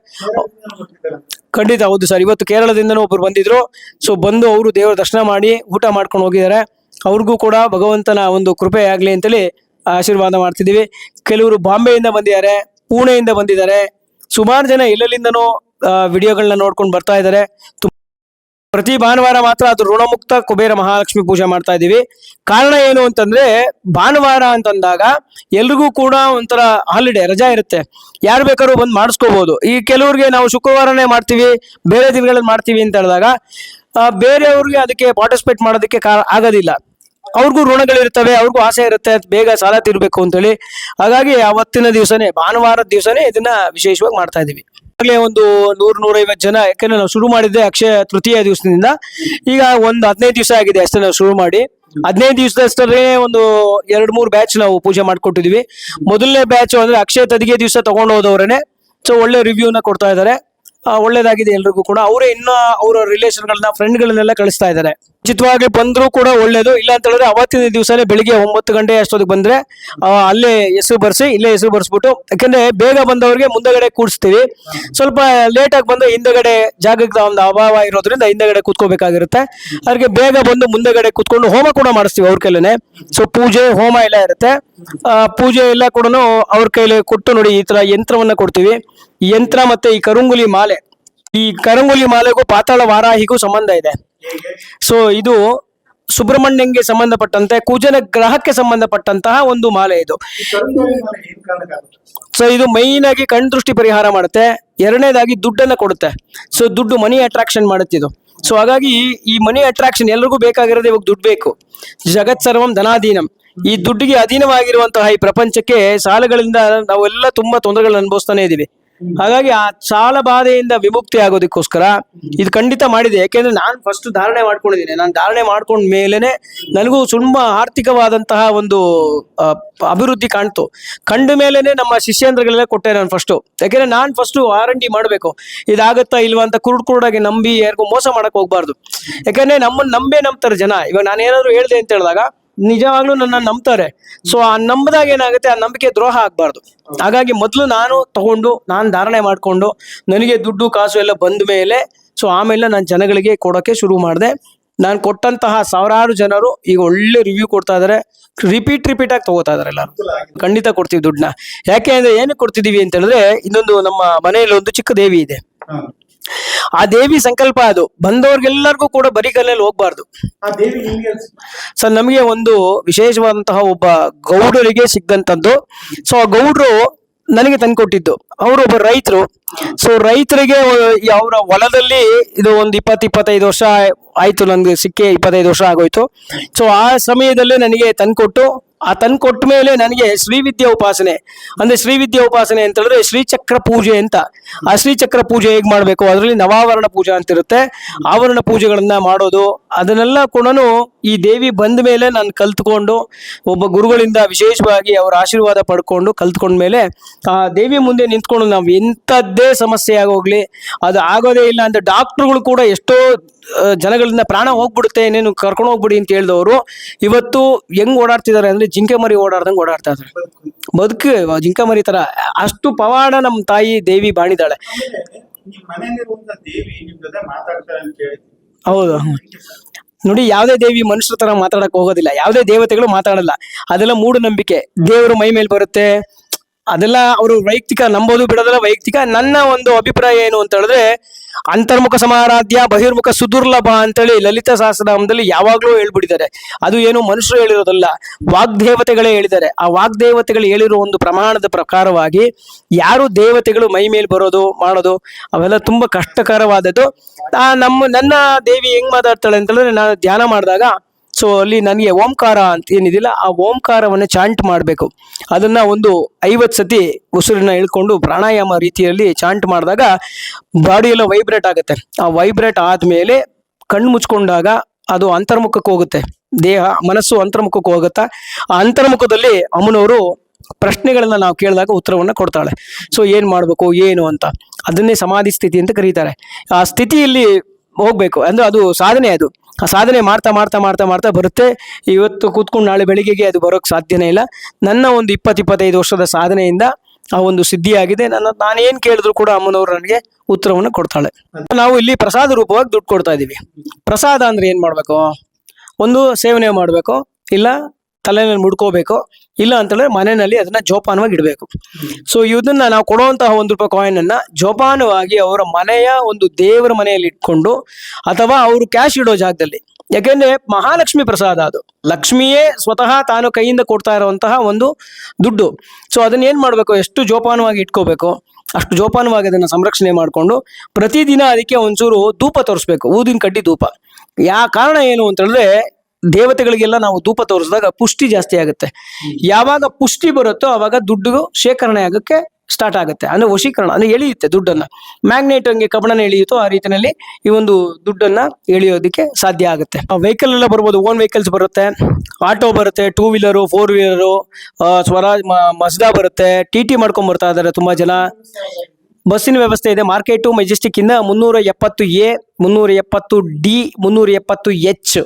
ಖಂಡಿತ ಹೌದು ಸರ್. ಇವತ್ತು ಕೇರಳದಿಂದನೂ ಒಬ್ಬರು ಬಂದಿದ್ರು. ಸೊ ಬಂದು ಅವರು ದೇವರ ದರ್ಶನ ಮಾಡಿ ಊಟ ಮಾಡ್ಕೊಂಡು ಹೋಗಿದ್ದಾರೆ. ಅವ್ರಿಗೂ ಕೂಡ ಭಗವಂತನ ಒಂದು ಕೃಪೆ ಆಗಲಿ ಅಂತೇಳಿ ಆಶೀರ್ವಾದ ಮಾಡ್ತಿದ್ದೀವಿ. ಕೆಲವರು ಬಾಂಬೆಯಿಂದ ಬಂದಿದ್ದಾರೆ, ಪುಣೆಯಿಂದ ಬಂದಿದ್ದಾರೆ. ಸುಮಾರು ಜನ ಎಲ್ಲೆಲ್ಲಿಂದನೂ ವಿಡಿಯೋಗಳನ್ನ ನೋಡ್ಕೊಂಡು ಬರ್ತಾ ಇದ್ದಾರೆ. ಪ್ರತಿ ಭಾನುವಾರ ಮಾತ್ರ ಅದು ಋಣಮುಕ್ತ ಕುಬೇರ ಮಹಾಲಕ್ಷ್ಮಿ ಪೂಜೆ ಮಾಡ್ತಾ ಇದ್ದೀವಿ. ಕಾರಣ ಏನು ಅಂತಂದ್ರೆ, ಭಾನುವಾರ ಅಂತಂದಾಗ ಎಲ್ರಿಗೂ ಕೂಡ ಒಂಥರ ಹಾಲಿಡೇ ರಜಾ ಇರುತ್ತೆ. ಯಾರು ಬೇಕಾದ್ರೂ ಬಂದು ಮಾಡಿಸ್ಕೋಬಹುದು ಈ ಕೆಲವ್ರಿಗೆ ನಾವು ಶುಕ್ರವಾರನೇ ಮಾಡ್ತೀವಿ, ಬೇರೆ ದಿನಗಳಲ್ಲಿ ಮಾಡ್ತೀವಿ ಅಂತ ಹೇಳಿದಾಗ ಬೇರೆಯವ್ರಿಗೆ ಅದಕ್ಕೆ ಪಾರ್ಟಿಸಿಪೇಟ್ ಮಾಡೋದಕ್ಕೆ ಆಗೋದಿಲ್ಲ. ಅವ್ರಿಗೂ ಋಣಗಳಿರ್ತವೆ, ಅವ್ರಿಗೂ ಆಸೆ ಇರುತ್ತೆ ಬೇಗ ಸಾಲ ತೀರ್ಬೇಕು ಅಂತೇಳಿ. ಹಾಗಾಗಿ ಅವತ್ತಿನ ದಿವಸನೇ, ಭಾನುವಾರದ ದಿವಸನೇ ಇದನ್ನ ವಿಶೇಷವಾಗಿ ಮಾಡ್ತಾ ಇದೀವಿ ಈಗಾಗಲೇ ಒಂದು ನೂರ್ ನೂರೈವತ್ತು ಜನ ಯಾಕಂದ್ರೆ ನಾವು ಶುರು ಮಾಡಿದ್ದೆ ಅಕ್ಷಯ ತೃತೀಯ ದಿವಸದಿಂದ. ಈಗ ಒಂದು ಹದಿನೈದು ದಿವಸ ಆಗಿದೆ ಅಷ್ಟೇ ನಾವು ಶುರು ಮಾಡಿ. ಹದಿನೈದು ದಿವಸದಷ್ಟೇ ಒಂದು ಎರಡ್ ಮೂರು ಬ್ಯಾಚ್ ನಾವು ಪೂಜೆ ಮಾಡಿಕೊಟ್ಟಿದ್ವಿ. ಮೊದಲನೇ ಬ್ಯಾಚ್ ಅಂದ್ರೆ ಅಕ್ಷಯ ತದಿಗೆ ದಿವಸ ತಗೊಂಡು ಹೋದವರೇನೆ ಸೊ ಒಳ್ಳೆ ರಿವ್ಯೂನ ಕೊಡ್ತಾ ಇದ್ದಾರೆ. ಒಳ್ಳೇದಾಗಿದೆ ಎಲ್ರಿಗೂ ಕೂಡ. ಅವರೇ ಇನ್ನೂ ಅವರ ರಿಲೇಷನ್ಗಳನ್ನ ಫ್ರೆಂಡ್ಗಳನ್ನೆಲ್ಲ ಕಳಿಸ್ತಾ ಇದ್ದಾರೆ. ಉಚಿತವಾಗಿ ಬಂದರೂ ಕೂಡ ಒಳ್ಳೇದು. ಇಲ್ಲ ಅಂತ ಹೇಳಿದ್ರೆ ಅವತ್ತಿನ ದಿವಸನೇ ಬೆಳಿಗ್ಗೆ ಒಂಬತ್ತು ಗಂಟೆ ಅಷ್ಟೊತ್ತಿಗೆ ಬಂದ್ರೆ ಅಲ್ಲೇ ಹೆಸರು ಬರ್ಸಿ, ಇಲ್ಲೇ ಹೆಸರು ಬರ್ಸ್ಬಿಟ್ಟು, ಯಾಕೆಂದರೆ ಬೇಗ ಬಂದವ್ರಿಗೆ ಮುಂದಗಡೆ ಕೂಡಿಸ್ತೀವಿ ಸ್ವಲ್ಪ ಲೇಟಾಗಿ ಬಂದು ಹಿಂದಗಡೆ ಜಾಗದ ಒಂದು ಅಭಾವ ಇರೋದ್ರಿಂದ ಹಿಂದಗಡೆ ಕೂತ್ಕೋಬೇಕಾಗಿರುತ್ತೆ. ಅದಕ್ಕೆ ಬೇಗ ಬಂದು ಮುಂದೆಗಡೆ ಕೂತ್ಕೊಂಡು ಹೋಮ ಕೂಡ ಮಾಡಿಸ್ತೀವಿ ಅವ್ರ ಕೈಲೇ ಸೊ ಪೂಜೆ, ಹೋಮ ಎಲ್ಲ ಇರುತ್ತೆ. ಪೂಜೆ ಎಲ್ಲ ಕೂಡ ಅವ್ರ ಕೈಲಿ ಕೊಟ್ಟು ನೋಡಿ ಈ ತರ ಯಂತ್ರವನ್ನ ಕೊಡ್ತೀವಿ. ಯಂತ್ರ ಮತ್ತೆ ಈ ಕರುಂಗುಲಿ ಮಾಲೆ. ಈ ಕರಂಗುಲಿ ಮಾಲೆಗೂ ಪಾತಾಳ ವಾರಾಹಿಗೂ ಸಂಬಂಧ ಇದೆ. ಸೊ ಇದು ಸುಬ್ರಹ್ಮಣ್ಯಂಗೆ ಸಂಬಂಧಪಟ್ಟಂತೆ, ಕುಜನ ಗ್ರಹಕ್ಕೆ ಸಂಬಂಧಪಟ್ಟಂತಹ ಒಂದು ಮಾಲೆ ಇದು. ಸೊ ಇದು ಮೈನ್ ಆಗಿ ಕಣ್ ದೃಷ್ಟಿ ಪರಿಹಾರ ಮಾಡುತ್ತೆ. ಎರಡನೇದಾಗಿ ದುಡ್ಡನ್ನ ಕೊಡುತ್ತೆ. ಸೊ ದುಡ್ಡು ಮನಿ ಅಟ್ರಾಕ್ಷನ್ ಮಾಡುತ್ತೆ ಇದು. ಸೊ ಹಾಗಾಗಿ ಈ- ಮನಿ ಅಟ್ರಾಕ್ಷನ್ ಎಲ್ರಿಗೂ ಬೇಕಾಗಿರೋದು ಇವಾಗ ದುಡ್ಡು ಬೇಕು. ಜಗತ್ ಸರ್ವಂ ಧನಾಧೀನಂ. ಈ ದುಡ್ಡಿಗೆ ಅಧೀನವಾಗಿರುವಂತಹ ಈ ಪ್ರಪಂಚಕ್ಕೆ ಸಾಲಗಳಿಂದ ನಾವೆಲ್ಲ ತುಂಬಾ ತೊಂದರೆಗಳನ್ನ ಅನುಭವಿಸ್ತಾನೆ ಇದೀವಿ. ಹಾಗಾಗಿ ಆ ಸಾಲ ಬಾಧೆಯಿಂದ ವಿಮುಕ್ತಿ ಆಗೋದಕ್ಕೋಸ್ಕರ ಇದು ಖಂಡಿತ ಮಾಡಿದೆ. ಯಾಕೆಂದ್ರೆ ನಾನು ಫಸ್ಟ್ ಧಾರಣೆ ಮಾಡ್ಕೊಂಡಿದ್ದೀನಿ. ನಾನು ಧಾರಣೆ ಮಾಡ್ಕೊಂಡ ಮೇಲೇನೆ ನನಗೂ ತುಂಬಾ ಆರ್ಥಿಕವಾದಂತಹ ಒಂದು ಅಭಿವೃದ್ಧಿ ಕಾಣ್ತು. ಕಂಡ ಮೇಲೇನೆ ನಮ್ಮ ಶಿಷ್ಯಂದ್ರಗಳೆಲ್ಲ ಕೊಟ್ಟೆ ನಾನು ಫಸ್ಟು ಯಾಕೆಂದ್ರೆ ನಾನು ಫಸ್ಟು ಆರ್ ಎನ್ ಡಿ ಮಾಡಬೇಕು. ಇದಾಗತ್ತಾ ಇಲ್ವಾ ಅಂತ ಕುರುಡ್ ಕುರುಡಾಗಿ ನಂಬಿ ಯಾರಿಗೂ ಮೋಸ ಮಾಡಕ್ಕೆ ಹೋಗ್ಬಾರ್ದು. ಯಾಕಂದ್ರೆ ನಮ್ಮನ್ನ ನಂಬೇ ನಂಬ್ತಾರೆ ಜನ. ಇವಾಗ ನಾನು ಏನಾದ್ರು ಹೇಳ್ದೆ ಅಂತ ಹೇಳಿದಾಗ ನಿಜವಾಗ್ಲೂ ನನ್ನ ನಂಬ್ತಾರೆ. ಸೊ ಆ ನಂಬದಾಗ ಏನಾಗುತ್ತೆ? ಆ ನಂಬಿಕೆ ದ್ರೋಹ ಆಗ್ಬಾರ್ದು. ಹಾಗಾಗಿ ಮೊದಲು ನಾನು ತಗೊಂಡು, ನಾನು ಧಾರಣೆ ಮಾಡ್ಕೊಂಡು, ನನಗೆ ದುಡ್ಡು, ಕಾಸು ಎಲ್ಲ ಬಂದ ಮೇಲೆ ಸೊ ಆಮೇಲೆ ನಾನು ಜನಗಳಿಗೆ ಕೊಡೋಕೆ ಶುರು ಮಾಡಿದೆ. ನಾನು ಕೊಟ್ಟಂತಹ ಸಾವಿರಾರು ಜನರು ಈಗ ಒಳ್ಳೆ ರಿವ್ಯೂ ಕೊಡ್ತಾ ಇದಾರೆ. ರಿಪೀಟ್ ರಿಪೀಟ್ ಆಗಿ ತಗೋತಾ ಇದಾರೆ ಎಲ್ಲರೂ. ಖಂಡಿತ ಕೊಡ್ತೀವಿ ದುಡ್ಡನ್ನ. ಯಾಕೆ ಅಂದ್ರೆ ಏನಕ್ಕೆ ಕೊಡ್ತಿದೀವಿ ಅಂತ ಹೇಳಿದ್ರೆ ಇನ್ನೊಂದು ನಮ್ಮ ಮನೆಯಲ್ಲಿ ಒಂದು ಚಿಕ್ಕ ದೇವಿ ಇದೆ. ಆ ದೇವಿ ಸಂಕಲ್ಪ ಅದು. ಬಂದವ್ರಿಗೆಲ್ಲರಿಗೂ ಕೂಡ ಬರೀ ಕಲ್ಲಲ್ಲಿ ಹೋಗ್ಬಾರ್ದು. ಆ ದೇವಿ ನಿಮ್ಗೆ ಸರ್ ನಮಗೆ ಒಂದು ವಿಶೇಷವಾದಂತಹ ಒಬ್ಬ ಗೌಡರಿಗೆ ಸಿಕ್ಕಂತದ್ದು. ಸೊ ಆ ಗೌಡ್ರು ನನಗೆ ತಂದ್ಕೊಟ್ಟಿದ್ದು ಅವರು ಒಬ್ಬ ರೈತರು. ಸೊ ರೈತರಿಗೆ ಅವರ ಹೊಲದಲ್ಲಿ ಇದು ಒಂದು ಇಪ್ಪತ್ತು ಇಪ್ಪತ್ತೈದು ವರ್ಷ ಆಯ್ತು ನನಗೆ ಸಿಕ್ಕಿ ಇಪ್ಪತ್ತೈದು ವರ್ಷ ಆಗೋಯ್ತು. ಸೊ ಆ ಸಮಯದಲ್ಲೇ ನನಗೆ ತಂದ್ಕೊಟ್ಟು ಆ ತಂದ್ಕೊಟ್ಟ ಮೇಲೆ ನನಗೆ ಶ್ರೀವಿದ್ಯಾ ಉಪಾಸನೆ. ಅಂದ್ರೆ ಶ್ರೀವಿದ್ಯಾ ಉಪಾಸನೆ ಅಂತ ಹೇಳಿದ್ರೆ ಶ್ರೀಚಕ್ರ ಪೂಜೆ ಅಂತ. ಆ ಶ್ರೀಚಕ್ರ ಪೂಜೆ ಹೇಗೆ ಮಾಡಬೇಕು? ಅದರಲ್ಲಿ ನವಾವರಣ ಪೂಜೆ ಅಂತ ಇರುತ್ತೆ. ಆವರಣ ಪೂಜೆಗಳನ್ನು ಮಾಡೋದು, ಅದನ್ನೆಲ್ಲ ಕೂಡ ಈ ದೇವಿ ಬಂದ ಮೇಲೆ ನಾನು ಕಲ್ತ್ಕೊಂಡು, ಒಬ್ಬ ಗುರುಗಳಿಂದ ವಿಶೇಷವಾಗಿ ಅವರ ಆಶೀರ್ವಾದ ಪಡ್ಕೊಂಡು ಕಲ್ತ್ಕೊಂಡ ಮೇಲೆ, ಆ ದೇವಿ ಮುಂದೆ ನಿಂತ್ಕೊಂಡು ನಾವು ಎಂಥದ್ದೇ ಸಮಸ್ಯೆ ಆಗೋಗ್ಲಿ, ಅದು ಆಗೋದೇ ಇಲ್ಲ ಅಂತ ಡಾಕ್ಟ್ರುಗಳು ಕೂಡ ಎಷ್ಟೋ ಜನಗಳಿಂದ ಪ್ರಾಣ ಹೋಗ್ಬಿಡುತ್ತೆ, ಏನೇನು ಕರ್ಕೊಂಡು ಹೋಗ್ಬಿಡಿ ಅಂತ ಹೇಳಿದವರು, ಇವತ್ತು ಹೆಂಗ್ ಓಡಾಡ್ತಿದ್ದಾರೆ ಅಂದ್ರೆ ಜಿಂಕೆ ಮರಿ ಓಡಾಡ್ದಂಗೆ ಓಡಾಡ್ತಾ ಇದ್ದಾರೆ. ಬದುಕು, ಜಿಂಕೆ ಮರಿ ತರ, ಅಷ್ಟು ಪವಾಡ ನಮ್ಮ ತಾಯಿ ದೇವಿ ಬಾಣಿದಾಳೆ ಹೌದು. ನೋಡಿ, ಯಾವುದೇ ದೇವಿ ಮನುಷ್ಯರ ತರ ಮಾತಾಡಕ್ ಹೋಗೋದಿಲ್ಲ, ಯಾವುದೇ ದೇವತೆಗಳು ಮಾತಾಡಲ್ಲ. ಅದೆಲ್ಲ ಮೂಢನಂಬಿಕೆ. ದೇವರು ಮೈ ಮೇಲೆ ಬರುತ್ತೆ. ಅದೆಲ್ಲ ಅವರು ವೈಯಕ್ತಿಕ ನಂಬೋದು ಬಿಡೋದಲ್ಲ ವೈಯಕ್ತಿಕ. ನನ್ನ ಒಂದು ಅಭಿಪ್ರಾಯ ಏನು ಅಂತ ಹೇಳಿದ್ರೆ ಅಂತರ್ಮುಖ ಸಮಾರಾಧ್ಯ, ಬಹಿರ್ಮುಖ ಸುದುರ್ಲಭ ಅಂತೇಳಿ ಲಲಿತ ಸಹಸ್ರನಾಮದಲ್ಲಿ ಯಾವಾಗಲೂ ಹೇಳ್ಬಿಟ್ಟಿದ್ದಾರೆ. ಅದು ಏನು ಮನುಷ್ಯರು ಹೇಳಿರೋದಲ್ಲ, ವಾಗ್ದೇವತೆಗಳೇ ಹೇಳಿದ್ದಾರೆ. ಆ ವಾಗ್ದೇವತೆಗಳು ಹೇಳಿರೋ ಒಂದು ಪ್ರಮಾಣದ ಪ್ರಕಾರವಾಗಿ ಯಾರು ದೇವತೆಗಳು ಮೈ ಮೇಲೆ ಬರೋದು, ಮಾಡೋದು, ಅವೆಲ್ಲ ತುಂಬಾ ಕಷ್ಟಕರವಾದದ್ದು. ನಮ್ಮ, ನನ್ನ ದೇವಿ ಹೆಂಗ್ ಮಾತಾಡ್ತಾಳೆ ಅಂತೇಳಿದ್ರೆ ನಾನು ಧ್ಯಾನ ಮಾಡಿದಾಗ ಸೊ ಅಲ್ಲಿ ನನಗೆ ಓಂಕಾರ ಅಂತ ಏನಿದಿಲ್ಲ, ಆ ಓಂಕಾರವನ್ನು ಚಾಂಟ್ ಮಾಡಬೇಕು. ಅದನ್ನು ಒಂದು ಐವತ್ತು ಸತಿ ಉಸಿರನ್ನ ಇಳ್ಕೊಂಡು ಪ್ರಾಣಾಯಾಮ ರೀತಿಯಲ್ಲಿ ಚಾಂಟ್ ಮಾಡಿದಾಗ ಬಾಡಿಯೆಲ್ಲ ವೈಬ್ರೇಟ್ ಆಗುತ್ತೆ. ಆ ವೈಬ್ರೇಟ್ ಆದಮೇಲೆ ಕಣ್ಣು ಮುಚ್ಕೊಂಡಾಗ ಅದು ಅಂತರ್ಮುಖಕ್ಕೆ ಹೋಗುತ್ತೆ. ದೇಹ, ಮನಸ್ಸು ಅಂತರ್ಮುಖಕ್ಕೆ ಹೋಗುತ್ತಾ, ಆ ಅಂತರ್ಮುಖದಲ್ಲಿ ಅಮ್ಮನವರು ಪ್ರಶ್ನೆಗಳನ್ನ ನಾವು ಕೇಳಿದಾಗ ಉತ್ತರವನ್ನು ಕೊಡ್ತಾಳೆ. ಸೊ ಏನು ಮಾಡಬೇಕು, ಏನು ಅಂತ. ಅದನ್ನೇ ಸಮಾಧಿ ಸ್ಥಿತಿ ಅಂತ ಕರೀತಾರೆ. ಆ ಸ್ಥಿತಿಯಲ್ಲಿ ಹೋಗ್ಬೇಕು. ಅಂದ್ರೆ ಅದು ಸಾಧನೆ ಅದು. ಸಾಧನೆ ಮಾಡ್ತಾ ಮಾಡ್ತಾ ಮಾಡ್ತಾ ಮಾಡ್ತಾ ಬರುತ್ತೆ. ಇವತ್ತು ಕೂತ್ಕೊಂಡು ನಾಳೆ ಬೆಳಿಗ್ಗೆಗೆ ಅದು ಬರೋಕ್ಕೆ ಸಾಧ್ಯನೇ ಇಲ್ಲ. ನನ್ನ ಒಂದು ಇಪ್ಪತ್ತು ಇಪ್ಪತ್ತೈದು ವರ್ಷದ ಸಾಧನೆಯಿಂದ ಆ ಒಂದು ಸಿದ್ಧಿಯಾಗಿದೆ. ನನ್ನ ನಾನು ಏನ್ ಕೇಳಿದ್ರು ಕೂಡ ಅಮ್ಮನವರು ನನಗೆ ಉತ್ತರವನ್ನು ಕೊಡ್ತಾಳೆ. ನಾವು ಇಲ್ಲಿ ಪ್ರಸಾದ ರೂಪವಾಗಿ ದುಡ್ಡು ಕೊಡ್ತಾ ಇದ್ದೀವಿ ಪ್ರಸಾದ ಅಂದರೆ ಏನು ಮಾಡಬೇಕು? ಒಂದು ಸೇವನೆ ಮಾಡಬೇಕು. ಇಲ್ಲ ತಲೆನಲ್ಲಿ ಮುಡ್ಕೋಬೇಕು. ಇಲ್ಲ ಅಂತಂದ್ರೆ ಮನೆಯಲ್ಲಿ ಅದನ್ನ ಜೋಪಾನವಾಗಿ ಇಡಬೇಕು. ಸೊ ಇದನ್ನ ನಾವು ಕೊಡುವಂತಹ ಒಂದು ರೂಪಾಯಿ ಕಾಯಿನ್ ಅನ್ನ ಜೋಪಾನವಾಗಿ ಅವರ ಮನೆಯ ಒಂದು ದೇವರ ಮನೆಯಲ್ಲಿ ಇಟ್ಕೊಂಡು ಅಥವಾ ಅವರು ಕ್ಯಾಶ್ ಇಡೋ ಜಾಗದಲ್ಲಿ. ಯಾಕೆಂದ್ರೆ ಮಹಾಲಕ್ಷ್ಮಿ ಪ್ರಸಾದ ಅದು. ಲಕ್ಷ್ಮಿಯೇ ಸ್ವತಃ ತಾನು ಕೈಯಿಂದ ಕೊಡ್ತಾ ಇರುವಂತಹ ಒಂದು ದುಡ್ಡು. ಸೊ ಅದನ್ನ ಏನ್ ಮಾಡ್ಬೇಕು? ಎಷ್ಟು ಜೋಪಾನವಾಗಿ ಇಟ್ಕೋಬೇಕು? ಅಷ್ಟು ಜೋಪಾನವಾಗಿ ಅದನ್ನ ಸಂರಕ್ಷಣೆ ಮಾಡಿಕೊಂಡು ಪ್ರತಿದಿನ ಅದಕ್ಕೆ ಒಂಚೂರು ಧೂಪ ತೋರಿಸ್ಬೇಕು. ಊದಿನ ಕಡ್ಡಿ ಧೂಪ. ಯಾ ಕಾರಣ ಏನು ಅಂತ ಹೇಳಿದ್ರೆ ದೇವತೆಗಳಿಗೆಲ್ಲ ನಾವು ಧೂಪ ತೋರಿಸಿದಾಗ ಪುಷ್ಟಿ ಜಾಸ್ತಿ ಆಗುತ್ತೆ. ಯಾವಾಗ ಪುಷ್ಟಿ ಬರುತ್ತೋ ಅವಾಗ ದುಡ್ಡು ಶೇಖರಣೆ ಆಗಕ್ಕೆ ಸ್ಟಾರ್ಟ್ ಆಗುತ್ತೆ. ಅಂದ್ರೆ ವಶೀಕರಣ ಅಂದ್ರೆ ಎಳೆಯುತ್ತೆ ದುಡ್ಡನ್ನ. ಮ್ಯಾಗ್ನೆಟ್ ಹಂಗೆ ಕಬ್ಬಣನ ಎಳೆಯುತ್ತೋ ಆ ರೀತಿಯಲ್ಲಿ ಈ ಒಂದು ದುಡ್ಡನ್ನ ಎಳೆಯೋದಕ್ಕೆ ಸಾಧ್ಯ ಆಗುತ್ತೆ. ವೆಹಿಕಲ್ ಎಲ್ಲ ಬರ್ಬೋದು ಓನ್ ವೆಹಿಕಲ್ಸ್ ಬರುತ್ತೆ ಆಟೋ ಬರುತ್ತೆ two wheeler four wheeler Swaraj Mazda ಬರುತ್ತೆ ಟಿ ಟಿ ಮಾಡ್ಕೊಂಡ್ ಬರ್ತಾ ಇದಾರೆ ತುಂಬಾ ಜನ. ಬಸ್ಸಿನ ವ್ಯವಸ್ಥೆ ಇದೆ. ಮಾರ್ಕೆಟು ಮೆಜೆಸ್ಟಿಕ್ ಇಂದ ಮುನ್ನೂರ ಎಪ್ಪತ್ತು ಎ ಮುನ್ನೂರ ಎಪ್ಪತ್ತು ಡಿ ಮುನ್ನೂರ ಎಪ್ಪತ್ತು ಎಚ್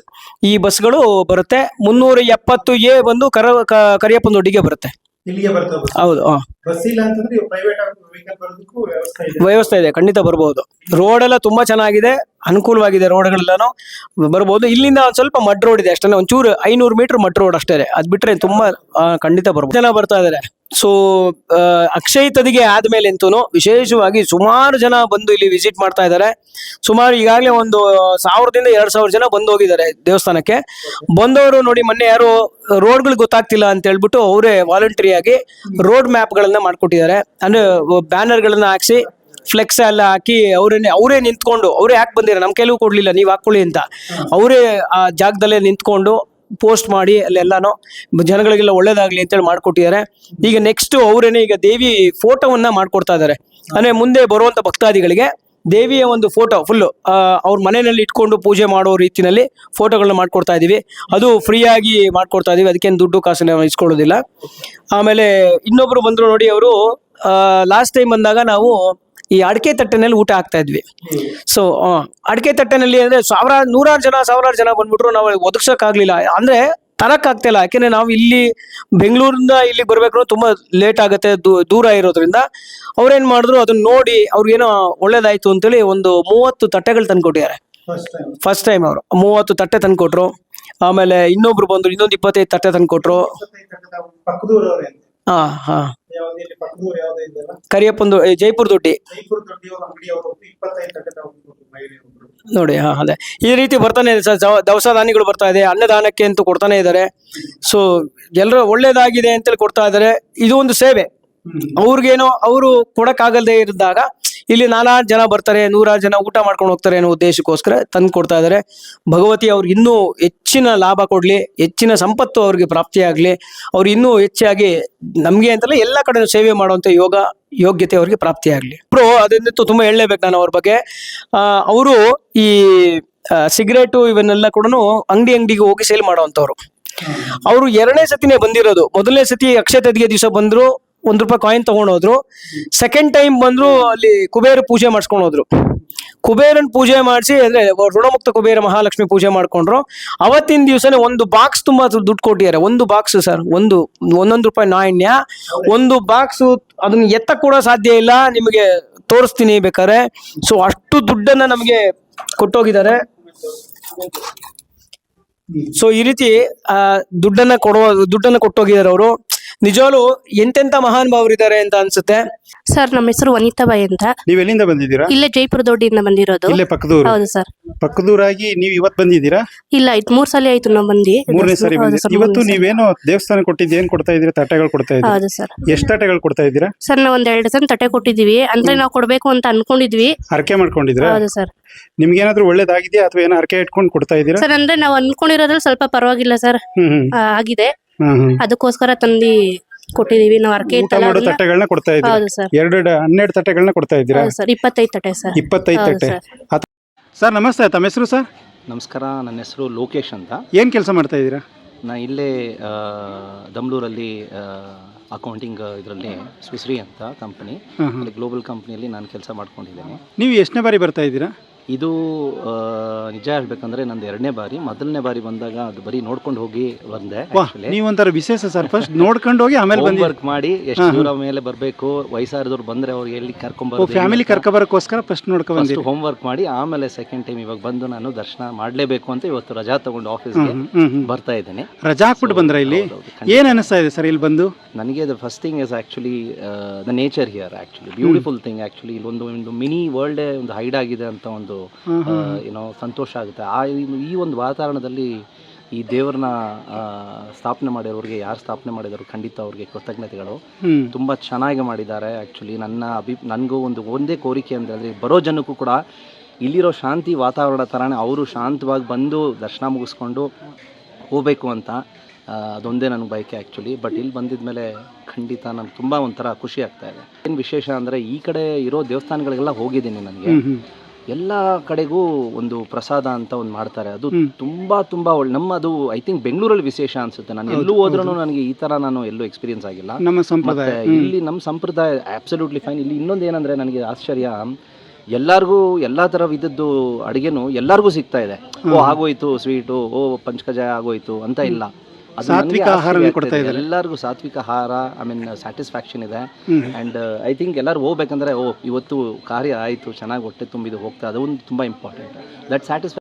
ಈ ಬಸ್ಗಳು ಬರುತ್ತೆ. ಮುನ್ನೂರ ಎಪ್ಪತ್ತು ಎ ಬಂದು ಕರ ಕರಿಯಪ್ಪನೊಡ್ಡಿಗೆ ಬರುತ್ತೆ. ಹೌದು ವ್ಯವಸ್ಥೆ ಇದೆ. ಖಂಡಿತ ಬರ್ಬೋದು. ರೋಡ್ ಎಲ್ಲ ತುಂಬಾ ಚೆನ್ನಾಗಿದೆ ಅನುಕೂಲವಾಗಿದೆ ರೋಡ್ಗಳೆಲ್ಲಾನು. ಬರ್ಬೋದು. ಇಲ್ಲಿಂದ ಒಂದ್ ಸ್ವಲ್ಪ ಮಡ್ ರೋಡ್ ಇದೆ ಅಷ್ಟೇ ಒಂಚೂರು ಐನೂರು ಮೀಟರ್ ಮಡ್ ರೋಡ್ ಅಷ್ಟೇ ಅದ್ ಬಿಟ್ರೆ ತುಂಬಾ ಖಂಡಿತ ಬರ್ಬೋದು. ಜನ ಬರ್ತಾ ಇದಾರೆ. ಸೊ ಅಕ್ಷಯ ತದಿಗೆ ಆದ್ಮೇಲೆ ಅಂತೂ ವಿಶೇಷವಾಗಿ ಸುಮಾರು ಜನ ಬಂದು ಇಲ್ಲಿ ವಿಸಿಟ್ ಮಾಡ್ತಾ ಇದ್ದಾರೆ. ಸುಮಾರು ಈಗಾಗಲೇ ಒಂದು ಸಾವಿರದಿಂದ ಎರಡ್ ಸಾವಿರ ಜನ ಬಂದು ಹೋಗಿದ್ದಾರೆ ದೇವಸ್ಥಾನಕ್ಕೆ. ಬಂದವರು ನೋಡಿ ಮೊನ್ನೆ ಯಾರು ರೋಡ್ಗಳು ಗೊತ್ತಾಗ್ತಿಲ್ಲ ಅಂತ ಹೇಳ್ಬಿಟ್ಟು ಅವರೇ ವಾಲಂಟರಿ ಆಗಿ ರೋಡ್ ಮ್ಯಾಪ್ ಗಳನ್ನ ಮಾಡ್ಕೊಟ್ಟಿದ್ದಾರೆ. ಅಂದ್ರೆ ಬ್ಯಾನರ್ ಗಳನ್ನ ಹಾಕ್ಸಿ ಫ್ಲೆಕ್ಸ್ ಎಲ್ಲ ಹಾಕಿ ಅವರೇ ಅವರೇ ನಿಂತ್ಕೊಂಡು, ಅವರೇ ಯಾಕೆ ಬಂದಿರ ನಮ್ಮ ಕೆಲವು ಕೊಡ್ಲಿಲ್ಲ, ನೀವು ಹಾಕೊಳ್ಳಿ ಅಂತ. ಅವರೇ ಆ ಜಾಗದಲ್ಲೇ ನಿಂತ್ಕೊಂಡು ಪೋಸ್ಟ್ ಮಾಡಿ ಅಲ್ಲೆಲ್ಲಾನು ಜನಗಳಿಗೆಲ್ಲ ಒಳ್ಳೇದಾಗ್ಲಿ ಅಂತೇಳಿ ಮಾಡ್ಕೊಟ್ಟಿದ್ದಾರೆ. ಈಗ ನೆಕ್ಸ್ಟ್ ಅವರೇನೆ ಈಗ ದೇವಿ ಫೋಟೋವನ್ನ ಮಾಡ್ಕೊಡ್ತಾ ಇದ್ದಾರೆ. ಅಂದ್ರೆ ಮುಂದೆ ಬರುವಂತ ಭಕ್ತಾದಿಗಳಿಗೆ ದೇವಿಯ ಒಂದು ಫೋಟೋ ಫುಲ್ಲು ಅವ್ರ ಮನೆಯಲ್ಲಿ ಇಟ್ಕೊಂಡು ಪೂಜೆ ಮಾಡೋ ರೀತಿಯಲ್ಲಿ ಫೋಟೋಗಳನ್ನ ಮಾಡ್ಕೊಡ್ತಾ ಇದ್ದೀವಿ ಅದು ಫ್ರೀಯಾಗಿ ಮಾಡ್ಕೊಡ್ತಾ ಇದ್ದೀವಿ ಅದಕ್ಕೇನು ದುಡ್ಡು ಕಾಸನ್ನ ಇಸ್ಕೊಳ್ಳೋದಿಲ್ಲ. ಆಮೇಲೆ ಇನ್ನೊಬ್ರು ಬಂದ್ರು ನೋಡಿ ಅವರು ಲಾಸ್ಟ್ ಟೈಮ್ ಬಂದಾಗ ನಾವು ಈ ಅಡಿಕೆ ತಟ್ಟೆನಲ್ಲಿ ಊಟ ಹಾಕ್ತಾ ಇದ್ವಿ. ಸೊ ಅಡಿಕೆ ತಟ್ಟೆನಲ್ಲಿ ಅಂದ್ರೆ ಸಾವಿರ ನೂರಾರು ಜನ ಸಾವಿರಾರು ಜನ ಬಂದ್ಬಿಟ್ರು ನಾವು ಒದಗ್ಸಕ್ಕಾಗ್ಲಿಲ್ಲ. ಅಂದ್ರೆ ತರಕ್ ಇಲ್ಲ. ಯಾಕೆಂದ್ರೆ ನಾವು ಇಲ್ಲಿ ಬೆಂಗಳೂರಿಂದ ಇಲ್ಲಿ ಬರ್ಬೇಕು ತುಂಬಾ ಲೇಟ್ ಆಗುತ್ತೆ ದೂರ ಇರೋದ್ರಿಂದ. ಅವ್ರೇನ್ ಮಾಡಿದ್ರು ಅದನ್ನ ನೋಡಿ ಅವ್ರಿಗೇನೋ ಒಳ್ಳೇದಾಯ್ತು ಅಂತೇಳಿ ಒಂದು ಮೂವತ್ತು ತಟ್ಟೆಗಳು ತಂದ್ಕೊಟ್ಟಿದ್ದಾರೆ. ಫಸ್ಟ್ ಟೈಮ್ ಅವರು. ಮೂವತ್ತು ತಟ್ಟೆ ತಂದ್ಕೊಟ್ರು. ಆಮೇಲೆ ಇನ್ನೊಬ್ರು ಬಂದ್ರು ಇನ್ನೊಂದು ಇಪ್ಪತ್ತೈದು ತಟ್ಟೆ ತಂದ್ಕೊಟ್ರು. ಹಾ ಹಾ. ಯಾವ್ದು ಇಲ್ಲಿ ಪಕ್ಕದೂರು ಯಾವ್ದು ಇದೆಯಲ್ಲ ಕರಿಯಪ್ಪಂದು ಜೈಪುರ ದೊಡ್ಡಿ. ಇಪ್ಪತ್ತೈದು ನೋಡಿ ಹಾ ಅದೇ. ಈ ರೀತಿ ಬರ್ತಾನೆ ಇದೆ ಸರ್ ದವ- ದವಸ ಧಾನ್ಯಗಳು ಬರ್ತಾ ಇದೆ ಅನ್ನದಾನಕ್ಕೆ ಅಂತೂ ಕೊಡ್ತಾನೆ ಇದ್ದಾರೆ. ಸೊ ಎಲ್ಲರೂ ಒಳ್ಳೇದಾಗಿದೆ ಅಂತೇಳಿ ಕೊಡ್ತಾ ಇದ್ದಾರೆ. ಇದು ಒಂದು ಸೇವೆ. ಅವ್ರಿಗೇನೋ ಅವರು ಕೊಡಕ್ಕಾಗಲ್ದೇ ಇದ್ದಾಗ ಇಲ್ಲಿ ನಾನಾ ಜನ ಬರ್ತಾರೆ ನೂರಾರು ಜನ ಊಟ ಮಾಡ್ಕೊಂಡು ಹೋಗ್ತಾರೆ ಅನ್ನೋ ಉದ್ದೇಶಕ್ಕೋಸ್ಕರ ತಂದು ಕೊಡ್ತಾ ಇದ್ದಾರೆ. ಭಗವತಿ ಅವ್ರಿಗೆ ಇನ್ನೂ ಹೆಚ್ಚಿನ ಲಾಭ ಕೊಡಲಿ ಹೆಚ್ಚಿನ ಸಂಪತ್ತು ಅವ್ರಿಗೆ ಪ್ರಾಪ್ತಿಯಾಗಲಿ ಅವ್ರು ಇನ್ನೂ ಹೆಚ್ಚಾಗಿ ನಮಗೆ ಅಂತಲ್ಲ ಎಲ್ಲ ಕಡೆ ಸೇವೆ ಮಾಡುವಂಥ ಯೋಗ ಯೋಗ್ಯತೆ ಅವ್ರಿಗೆ ಪ್ರಾಪ್ತಿಯಾಗಲಿ ಪ್ರೋ ಅದರಿಂದ ತುಂಬ ಹೇಳಲೇಬೇಕು ನಾನು ಅವ್ರ ಬಗ್ಗೆ. ಅವರು ಈ ಸಿಗರೇಟು ಇವನ್ನೆಲ್ಲ ಕೂಡ ಅಂಗಡಿ ಅಂಗಡಿಗೆ ಹೋಗಿ ಸೇಲ್ ಮಾಡುವಂಥವ್ರು ಅವರು ಎರಡನೇ ಸತಿನೇ ಬಂದಿರೋದು. ಮೊದಲನೇ ಸತಿ ಅಕ್ಷಯ ತದಿಗೆ ದಿವಸ ಬಂದ್ರು ಒಂದ್ ರೂಪಾಯಿ ಕಾಯಿನ್ ತಗೊಂಡೋದ್ರು. ಸೆಕೆಂಡ್ ಟೈಮ್ ಬಂದ್ರು ಅಲ್ಲಿ ಕುಬೇರ ಪೂಜೆ ಮಾಡಿಸ್ಕೊಂಡು ಹೋದ್ರು ಕುಬೇರನ್ ಪೂಜೆ ಮಾಡಿಸಿ ಅಂದ್ರೆ ಋಣಮುಕ್ತ ಕುಬೇರ ಮಹಾಲಕ್ಷ್ಮಿ ಪೂಜೆ ಮಾಡ್ಕೊಂಡ್ರು. ಅವತ್ತಿನ ದಿವಸನೇ ಒಂದು ಬಾಕ್ಸ್ ತುಂಬಾ ದುಡ್ಡು ಕೊಟ್ಟಿದ್ದಾರೆ. ಒಂದು ಬಾಕ್ಸ್ ಸರ್ ಒಂದು, ಒಂದೊಂದು ರೂಪಾಯಿ ನಾಣ್ಯ, ಒಂದು ಬಾಕ್ಸ್ ಅದನ್ನ ಎತ್ತ ಕೂಡ ಸಾಧ್ಯ ಇಲ್ಲ. ನಿಮಗೆ ತೋರಿಸ್ತೀನಿ ಬೇಕಾದ್ರೆ. ಸೊ ಅಷ್ಟು ದುಡ್ಡನ್ನ ನಮಗೆ ಕೊಟ್ಟೋಗಿದ್ದಾರೆ. ಸೊ ಈ ರೀತಿ ದುಡ್ಡನ್ನ ಕೊಡುವ, ದುಡ್ಡನ್ನ ಕೊಟ್ಟೋಗಿದ್ದಾರೆ ಅವರು. ನಿಜವಾಗ್ಲು ಎಂತೆಂತ ಮಹಾನ್ ಭಾವರಿದ್ದಾರೆ ಅಂತ ಅನ್ಸುತ್ತೆ? ಸರ್ ನಮ್ಮ ಹೆಸರು ವನಿತಾ ಬಾಯಿ ಅಂತ. ನೀವ್ ಎಲ್ಲಿಂದ ಬಂದಿದ್ದೀರಾ? ಇಲ್ಲೇ ಜೈಪುರ ದೊಡ್ಡಿಯಿಂದ ಬಂದಿರೋದು. ಇಲ್ಲೇ ಪಕ್ಕದೂರು. ಹೌದು ಸರ್. ಪಕ್ಕದೂರಾಗಿ ನೀವ್ ಇವತ್ ಬಂದಿದ್ದೀರಾ? ಇಲ್ಲ ಇದು ಮೂರ್ ಸಲ ಆಯ್ತು ನಾವು ಬಂದು ಮೂರನೇ ಸಾರಿ ಇವತ್ತು ನೀವೇನು ಸಲ. ದೇವಸ್ಥಾನ ಕೊಟ್ಟಿದ್ದು ಏನ್ ಕೊಡ್ತಾ ಇದ್ದೀರಾ? ತಟ್ಟೆಗಳು ಕೊಡ್ತಾ ಇದ್ದೀರಾ? ಹೌದು ಸರ್. ಎಷ್ಟು ತಟ್ಟೆಗಳು ಕೊಡ್ತಾ ಇದ್ದೀರಾ? ಸರ್ ನಾವ್ ಒಂದ್ ಎರಡು ಡಜನ್ ತಟ್ಟೆ ಕೊಟ್ಟಿದೀವಿ ಅಂದ್ರೆ ನಾವು ಕೊಡ್ಬೇಕು ಅಂತ ಅನ್ಕೊಂಡಿದ್ವಿ. ಹರಕೆ ಮಾಡ್ಕೊಂಡಿದ್ರಾ ಹೌದು ಸರ್. ನಿಮ್ಗೆ ಏನಾದ್ರು ಒಳ್ಳೇದಾಗಿದೆಯಾ ಅಥವಾ ಏನೋ ಹರಕೆ ಇಟ್ಕೊಂಡು ಕೊಡ್ತಾ ಇದ್ದೀರಾ? ಸರ್ ಅಂದ್ರೆ ನಾವು ಅನ್ಕೊಂಡಿರೋದ್ರಲ್ಲಿ ಸ್ವಲ್ಪ ಪರವಾಗಿಲ್ಲ ಸರ್. ಹ್ಮ್ ಹ್ಮ್. ಆ, ಆಗಿದೆ. ಅದಕ್ಕೋಸ್ಕರ ತಂದಿ ಕೊಟ್ಟಿದೀವಿ ನಾವು ಅರ್ಕೆ ಊಟ ಇತ್ತಲ್ಲ ಮಾಡೋ ಅದನ್ನ- ತಟ್ಟೆಗಳನ್ನ ಕೊಡ್ತಾ ಇದ್ದೀರಾ? ಹೌದು ಸರ್. ಎರಡು ಹನ್ನೆರಡು ತಟ್ಟೆಗಳನ್ನ ಕೊಡ್ತಾ ಇದ್ದೀರಾ? ಹೌದು ಸರ್. ಇಪ್ಪತ್ತೈದು ತಟ್ಟೆ ಸರ್. ಇಪ್ಪತ್ತೈದು ಹೌದು ತಟ್ಟೆ. ಸರ್. ಅತ್- ಸರ್ ನಮಸ್ತೆ. ತಮ್ಮ ಹೆಸರು ಸರ್? ನಮಸ್ಕಾರ. ನನ್ನ ಹೆಸರು ಲೋಕೇಶ್ ಅಂತ. ಏನು ಕೆಲಸ ಮಾಡ್ತಾ ಇದ್ದೀರಾ? ನಾ ಇಲ್ಲೇ ಆ, ದಮ್ಲೂರಲ್ಲಿ ಅಕೌಂಟಿಂಗ್ ಇದರಲ್ಲಿ ಸ್ವಿಸ್ರಿ ಅಂತ ಕಂಪನಿ. ಅಲ್ಲಿ ಗ್ಲೋಬಲ್ ಕಂಪ್ನಿಯಲ್ಲಿ ನಾನು ಕೆಲಸ ಮಾಡ್ಕೊಂಡಿದ್ದೇನೆ. ನೀವು ಎಷ್ಟನೇ ಬಾರಿ ಬರ್ತಾ ಇದ್ದೀರಾ? ಇದು ನಿಜ ಹೇಳ್ಬೇಕಂದ್ರೆ ನಂದು ಎರಡನೇ ಬಾರಿ. ಮೊದಲನೇ ಬಾರಿ ಬಂದಾಗ ಅದು ಬರೀ ನೋಡ್ಕೊಂಡು ಹೋಗಿ ಬಂದೆ ನೀವೊಂಥರ ವಿಶೇಷ ಸರ್. ಫಸ್ಟ್ ನೋಡ್ಕೊಂಡು ಹೋಗಿ ಆಮೇಲೆ ಬಂದು. ವರ್ಕ್ ಮಾಡಿ ಎಷ್ಟು. ದೂರ ಮೇಲೆ ಬರಬೇಕು ವಯಸ್ಸಾದವ್ರು ಬಂದ್ರೆ ಅವ್ರಿಗೆ ಎಲ್ಲಿ ಕರ್ಕೊಂಡ್ ಫ್ಯಾಮಿಲಿ ಕರ್ಕೊಬರಕ್ಕೋಸ್ಕರ ಫಸ್ಟ್ ನೋಡ್ಕೊಂಡು ಬಂದಿರಿ. ಹೋಮ್ ವರ್ಕ್ ಮಾಡಿ ಆಮೇಲೆ ಸೆಕೆಂಡ್ ಟೈಮ್ ಇವಾಗ ಬಂದು ನಾನು ದರ್ಶನ ಮಾಡಲೇಬೇಕು ಅಂತ ಇವತ್ತು ರಜಾ ತಗೊಂಡು ಆಫೀಸ್ಗೆ ಬರ್ತಾ ಇದ್ದೇನೆ. ರಜಾ ಹಾಕ್ಬಿಟ್ಟು ಬಂದ್ರೆ ಇಲ್ಲಿ? ಏನು ಅನಿಸ್ತಾ ಇದೆ ಸರ್ ಇಲ್ಲಿ ಬಂದು? ನನಗೆ the first thing is actually the nature here actually beautiful thing actually ಇಲ್ಲಿ ಒಂದು ಮಿನಿ ವರ್ಲ್ಡೇ ಒಂದು ಹೈಡ್ ಆಗಿದೆ ಅಂತ ಒಂದು ಏನೋ ಸಂತೋಷ ಆಗುತ್ತೆ. ಆ ಈ- ಒಂದು ವಾತಾವರಣದಲ್ಲಿ ಈ ದೇವ್ರನ್ನ ಸ್ಥಾಪನೆ ಮಾಡಿರೋರಿಗೆ ಯಾರು ಸ್ಥಾಪನೆ ಮಾಡಿದ್ರು ಖಂಡಿತ ಅವ್ರಿಗೆ ಕೃತಜ್ಞತೆಗಳು. ತುಂಬಾ ಚೆನ್ನಾಗಿ ಮಾಡಿದ್ದಾರೆ ಆ್ಯಕ್ಚುಲಿ ನನ್ನ ಅಭಿ ನನಗೂ ಒಂದು ಒಂದೇ ಕೋರಿಕೆ ಅಂದರೆ ಬರೋ ಜನಕ್ಕೂ ಕೂಡ ಇಲ್ಲಿರೋ ಶಾಂತಿ ವಾತಾವರಣ ಥರನೇ ಅವರು ಶಾಂತವಾಗಿ ಬಂದು ದರ್ಶನ ಮುಗಿಸ್ಕೊಂಡು ಹೋಗಬೇಕು ಅಂತ ಅದೊಂದೇ ನನಗೆ ಬಯಕೆ ಆ್ಯಕ್ಚುಲಿ ಬಟ್ ಇಲ್ಲಿ ಬಂದಿದ ಮೇಲೆ ಖಂಡಿತ ನನಗೆ ತುಂಬ ಒಂಥರ ಖುಷಿ ಆಗ್ತಾ ಇದೆ. ಏನು ವಿಶೇಷ ಅಂದರೆ ಈ ಕಡೆ ಇರೋ ದೇವಸ್ಥಾನಗಳಿಗೆಲ್ಲ ಹೋಗಿದ್ದೀನಿ ನನಗೆ. ಎಲ್ಲ ಕಡೆಗೂ ಒಂದು ಪ್ರಸಾದ ಅಂತ ಒಂದು ಮಾಡ್ತಾರೆ. ಅದು. ತುಂಬಾ ತುಂಬಾ ಒಳ್ಳೆ ನಮ್ಮ ಅದು ಐ ಥಿಂಕ್ ಬೆಂಗಳೂರಲ್ಲಿ ವಿಶೇಷ ಅನ್ಸುತ್ತೆ. ನಾನು ಎಲ್ಲೂ ಹೋದ್ರೂ ನನಗೆ ಈ ತರ ನಾನು ಎಲ್ಲೂ ಎಕ್ಸ್ಪೀರಿಯನ್ಸ್ ಆಗಿಲ್ಲ. ನಮ್ಮ ಸಂಪ್ರದಾಯ. ಇಲ್ಲಿ ನಮ್ಮ ಸಂಪ್ರದಾಯ ಅಬ್ಸಲ್ಯೂಟ್ಲಿ ಫೈನ್ ಇಲ್ಲಿ ಇನ್ನೊಂದು ಏನಂದ್ರೆ ನನಗೆ ಆಶ್ಚರ್ಯ. ಎಲ್ಲರಿಗೂ ಎಲ್ಲಾ ತರ ವಿಧದ್ದು ಅಡಿಗೆನು ಎಲ್ಲರಿಗೂ ಸಿಗ್ತಾ ಇದೆ. ಓ ಆಗೋಯ್ತು ಸ್ವೀಟು ಓ ಪಂಚಕಜಾಯ ಆಗೋಯ್ತು ಅಂತ ಇಲ್ಲ. ಸಾತ್ವಿಕ ಆಹಾರ ಕೊಡ್ತಾ ಇದ್ದಾರೆ. ಎಲ್ಲರಿಗೂ ಸಾತ್ವಿಕ ಆಹಾರ ಐ ಮೀನ್ ಸ್ಯಾಟಿಸ್ಫ್ಯಾಕ್ಷನ್ ಇದೆ. ಅಂಡ್ ಆ್ಯಂಡ್ ಐ ಥಿಂಕ್ ಎಲ್ಲರೂ ಹೋಗ್ಬೇಕಂದ್ರೆ ಓ ಇವತ್ತು ಕಾರ್ಯ ಆಯಿತು ಚೆನ್ನಾಗಿ ಹೊಟ್ಟೆ ತುಂಬಿದು ಹೋಗ್ತಾ ಅದೊಂದು ತುಂಬ ಇಂಪಾರ್ಟೆಂಟ್ ದಟ್ ಸ್ಯಾಟಿಸ್ಫೈ